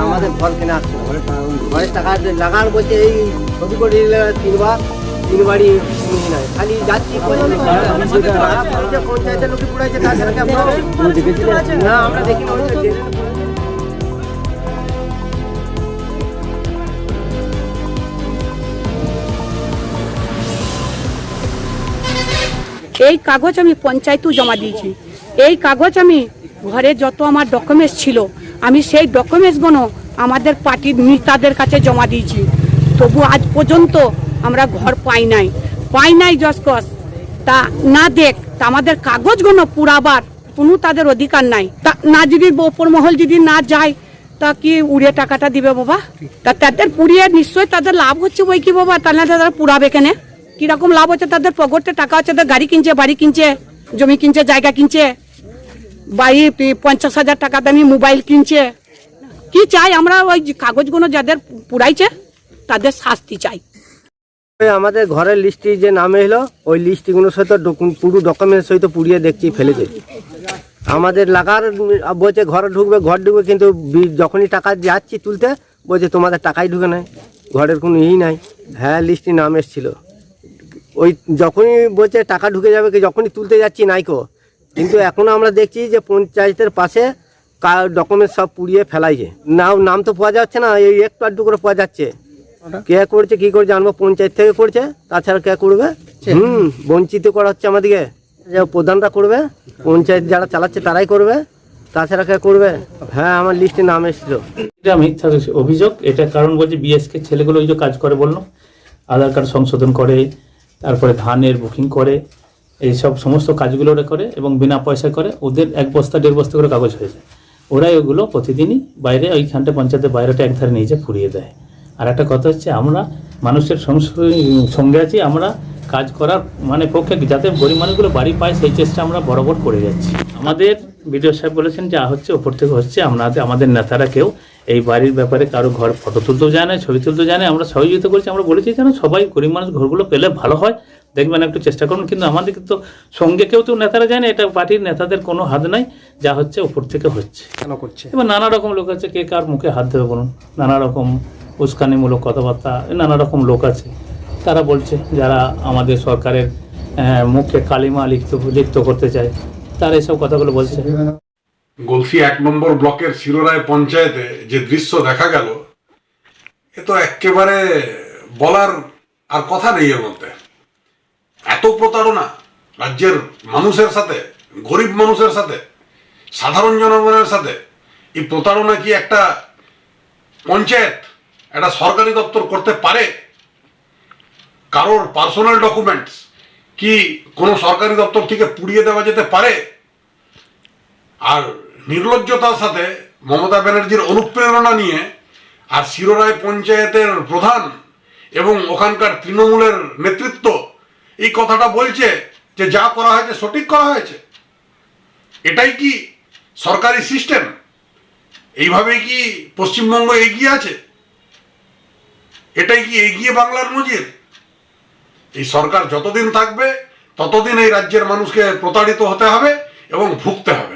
আমাদের ফল কেনা আসছে না। ঘরের টাকা লাগান বলছে এই ছবি করে দিলে তিনবার তিনবারই নাই। খালি যাচ্ছি পঞ্চায়েতের লোকে পুড়াইছে না আমরা দেখি এই কাগজ আমি পঞ্চায়েতেও জমা দিয়েছি। এই কাগজ আমি ঘরে যত আমার ডকুমেন্টস ছিল, আমি সেই ডকুমেন্টসগুলো আমাদের পার্টির নেতাদের কাছে জমা দিয়েছি। তবু আজ পর্যন্ত আমরা ঘর পাই নাই। পাই নাই জসকস তা না দেখ, তা আমাদের কাগজগুলো পুরাবার কোনো তাদের অধিকার নাই। তা না যদি ওপর মহল যদি না যায়, তা কি উড়ে টাকাটা দিবে বাবা? তা তাদের পুড়িয়ে নিশ্চয়ই তাদের লাভ হচ্ছে বই কি বাবা? তাহলে তারা পুরাবে কেনে? কীরকম লাভ হচ্ছে? তাদের পকেটে টাকা হচ্ছে তাদের গাড়ি কিনছে, বাড়ি কিনছে, জমি কিনছে, জায়গা কিনছে। বাড়ি পঞ্চাশ হাজার টাকা দামি মোবাইল কিনছে। কি চাই আমরা? ওই কাগজগুলো যাদের পুরাইছে তাদের শাস্তি চাই। আমাদের ঘরের লিস্টে যে নামে এলো, ওই লিস্টগুলোর সহিত পুরো ডকুমেন্ট সহিত পুড়িয়ে দেখছি, ফেলেছে। আমাদের লাগার বলছে, ঘরে ঢুকবে, ঘর ঢুকবে, কিন্তু যখনই টাকা যাচ্ছি তুলতে, বলছে তোমাদের টাকাই ঢুকে নাই। ঘরের কোনো ই নাই। হ্যাঁ লিস্টে নাম এসেছিল। ওই যখনই বলছে টাকা ঢুকে যাবে কি যখনই তুলতে যাচ্ছি নাইকো। কিন্তু এখনও আমরা দেখছি যে পঞ্চায়েতের পাশে ডকুমেন্ট সব পুড়িয়ে ফেলাইছে। নাম নাম তো পাওয়া যাচ্ছে না এই একটু আধটু করে পাওয়া যাচ্ছে। কে করছে কি করে জানব পঞ্চায়েত থেকে করছে তাছাড়া কে করবে? হুম বঞ্চিত করা হচ্ছে আমাদেরকে। যে প্রধানরা করবে পঞ্চায়েত যারা চালাচ্ছে তারাই করবে তাছাড়া কে করবে? হ্যাঁ আমার লিস্টে নাম এসেছিল। এটা মিথ্যা অভিযোগ এটা কারণ বলছে বিএসকে ছেলেগুলো ওই যে কাজ করে বলল আধার কার্ড সংশোধন করে তারপরে ধানের বুকিং করে, এইসব সমস্ত কাজগুলো ওরা করে এবং বিনা পয়সা করে ওদের এক বস্তা, দেড় বস্তা করে কাগজ হয়ে যায়। ওরাই ওগুলো প্রতিদিনই বাইরে ওইখানটা পঞ্চায়েতের বাইরেটা একধারে নিয়ে যায় ফুরিয়ে দেয়। আর একটা কথা হচ্ছে, আমরা মানুষের সঙ্গে আছি, আমরা কাজ করার মানে পক্ষে যাতে গরিব মানুষগুলো বাড়ি পায়, সেই চেষ্টা আমরা বরাবর করে যাচ্ছি। আমাদের বিডিও সাহেব বলেছেন যা হচ্ছে ওপর থেকে হচ্ছে আমাদের আমাদের নেতারা কেউ এই বাড়ির ব্যাপারে কারও ঘর ফটো তুলতেও যায় না ছবি তুলতেও যায় না আমরা সহযোগিতা করছি আমরা বলেছি যেন সবাই গরিব মানুষ ঘরগুলো পেলে ভালো হয়। দেখবেন একটু চেষ্টা করুন কিন্তু আমাদের তো সঙ্গে কেউ তো নেতারা যায় না এটা পার্টির নেতাদের কোনো হাত নাই যা হচ্ছে ওপর থেকে হচ্ছে। কেন করছে? এবার নানা রকম লোক আছে কে কার মুখে হাত দেবে বলুন। নানা রকম উস্কানিমূলক কথাবার্তা নানা রকম লোক আছে। তারা বলছে যারা আমাদের সরকারের মুখে কালিমা লিপ্ত লিপ্ত করতে চায় তারা এসব কথাগুলো বলছে। গলসি এক নম্বর ব্লকের শিরোরায় পঞ্চায়েতে যে দৃশ্য দেখা গেল, এ তো একেবারে বলার আর কথা নেই এর মধ্যে। এত প্রতারণা রাজ্যের মানুষের সাথে, গরিব মানুষের সাথে, সাধারণ জনগণের সাথে, এই প্রতারণা কি একটা পঞ্চায়েত, একটা সরকারি দপ্তর করতে পারে? কারোর পার্সোনাল ডকুমেন্টস কি কোনো সরকারি দপ্তর থেকে পুড়িয়ে দেওয়া যেতে পারে? আর নির্লজ্জতার সাথে মমতা ব্যানার্জির অনুপ্রেরণা নিয়ে আর শিরোরায় পঞ্চায়েতের প্রধান এবং ওখানকার তৃণমূলের নেতৃত্ব এই কথাটা বলছে যে যা করা হয়েছে সঠিক করা হয়েছে। এটাই কি সরকারি সিস্টেম? এইভাবে কি পশ্চিমবঙ্গ এগিয়ে আছে? এটাই কি এগিয়ে বাংলার নজির? এই সরকার যতদিন থাকবে ততদিন এই রাজ্যের মানুষকে প্রতারিত হতে হবে এবং ভুগতে হবে।